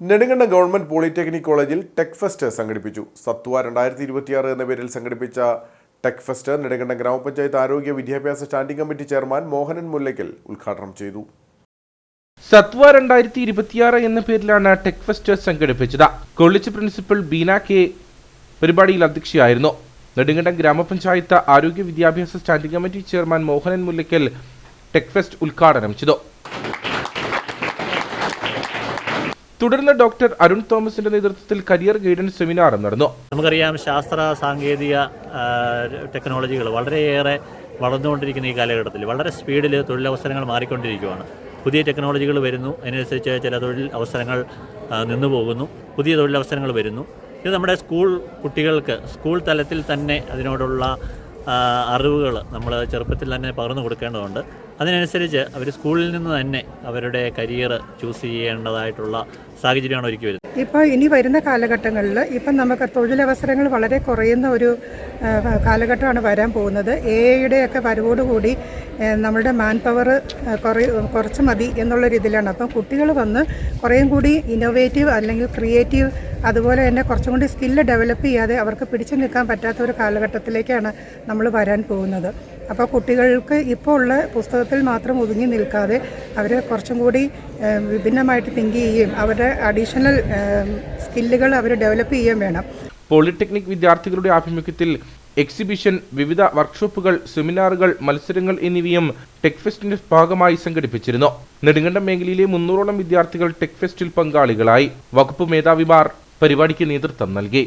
Nedumkandam government polytechnic കോളേജിൽ tech fest സംഘടിപ്പിച്ചു. സത്വ രണ്ടായിരത്തി ഇരുപത്തിയാറ് എന്ന പേരിൽ സംഘടിപ്പിച്ച ടെക് ഫെസ്റ്റ് നെടുങ്കണ്ടം ഗ്രാമപഞ്ചായത്ത് ആരോഗ്യ വിദ്യാഭ്യാസ standing committee chairman Mohanan Mullakkal ഉദ്ഘാടനം ചെയ്തു. സത്വ രണ്ടായിരത്തി ഇരുപത്തിയാറ് എന്ന പേരിലാണ് ടെക് ഫെസ്റ്റ് സംഘടിപ്പിച്ചത്. കോളേജ് പ്രിൻസിപ്പൽ ബീന കെ പരിപാടിയിൽ അധ്യക്ഷയായിരുന്നു. നെടുങ്കണ്ടം ഗ്രാമപഞ്ചായത്ത് ആരോഗ്യ വിദ്യാഭ്യാസ standing committee chairman Mohanan Mullakkal tech fest ഉദ്ഘാടനം ചെയ്തു. തുടർന്ന് ഡോക്ടർ അരുൺ തോമസിന്റെ നേതൃത്വത്തിൽ കരിയർ ഗൈഡൻസ് സെമിനാറും നടന്നു. നമുക്കറിയാം ശാസ്ത്ര സാങ്കേതിക ടെക്നോളജികൾ വളരെയേറെ വളർന്നുകൊണ്ടിരിക്കുന്ന ഈ കാലഘട്ടത്തിൽ വളരെ സ്പീഡിൽ തൊഴിലവസരങ്ങൾ മാറിക്കൊണ്ടിരിക്കുകയാണ് പുതിയ ടെക്നോളജികൾ വരുന്നു. അതിനനുസരിച്ച് ചില തൊഴിൽ അവസരങ്ങൾ നിന്നു പോകുന്നു പുതിയ തൊഴിലവസരങ്ങൾ വരുന്നു. ഇത് നമ്മുടെ സ്കൂൾ കുട്ടികൾക്ക് സ്കൂൾ തലത്തിൽ തന്നെ അതിനോടുള്ള അറിവുകൾ നമ്മൾ ചെറുപ്പത്തിൽ തന്നെ പകർന്നു കൊടുക്കേണ്ടതുണ്ട്. അതിനനുസരിച്ച് അവർ സ്കൂളിൽ നിന്ന് തന്നെ അവരുടെ കരിയർ ചൂസ് ചെയ്യേണ്ടതായിട്ടുള്ള സാഹചര്യമാണ് ഒരുക്കി വരുന്നത്. ഇപ്പോൾ ഇനി വരുന്ന കാലഘട്ടങ്ങളിൽ ഇപ്പം നമുക്ക് തൊഴിലവസരങ്ങൾ വളരെ കുറയുന്ന ഒരു കാലഘട്ടമാണ് വരാൻ പോകുന്നത്. എ ഐയുടെ ഒക്കെ വരവോടുകൂടി നമ്മുടെ മാൻ പവർ കുറ കുറച്ച് മതി എന്നുള്ള രീതിയിലാണ്. അപ്പം കുട്ടികൾ വന്ന് കുറേയും കൂടി ഇന്നോവേറ്റീവ് അല്ലെങ്കിൽ ക്രിയേറ്റീവ് അതുപോലെ തന്നെ കുറച്ചും കൂടി സ്കില്ല് ഡെവലപ്പ് ചെയ്യാതെ അവർക്ക് പിടിച്ചു നിൽക്കാൻ പറ്റാത്ത ഒരു കാലഘട്ടത്തിലേക്കാണ് നമ്മൾ വരാൻ പോകുന്നത്. അപ്പോൾ കുട്ടികൾക്ക് ഇപ്പോൾ ഉള്ള പുസ്തകത്തിൽ മാത്രം ഒതുങ്ങി നിൽക്കാതെ അവർ കുറച്ചും കൂടി വിഭിന്നമായിട്ട് തിങ്ക് ചെയ്യുകയും അവരുടെ അഡീഷണൽ സ്കില്ലുകൾ അവർ ഡെവലപ്പ് ചെയ്യുകയും വേണം. പോളിടെക്നിക് വിദ്യാർത്ഥികളുടെ ആഭിമുഖ്യത്തിൽ എക്സിബിഷൻ വിവിധ വർക്ക്ഷോപ്പുകൾ സെമിനാറുകൾ മത്സരങ്ങൾ എന്നിവയും ടെക് ഫെസ്റ്റിന്റെ ഭാഗമായി സംഘടിപ്പിച്ചിരുന്നു. നെടുങ്കണ്ടം മേഖലയിലെ മുന്നൂറോളം വിദ്യാർത്ഥികൾ ടെക് ഫെസ്റ്റിൽ പങ്കാളികളായി. വകുപ്പ് മേധാവിമാർ പരിപാടിക്ക് നേതൃത്വം നൽകി.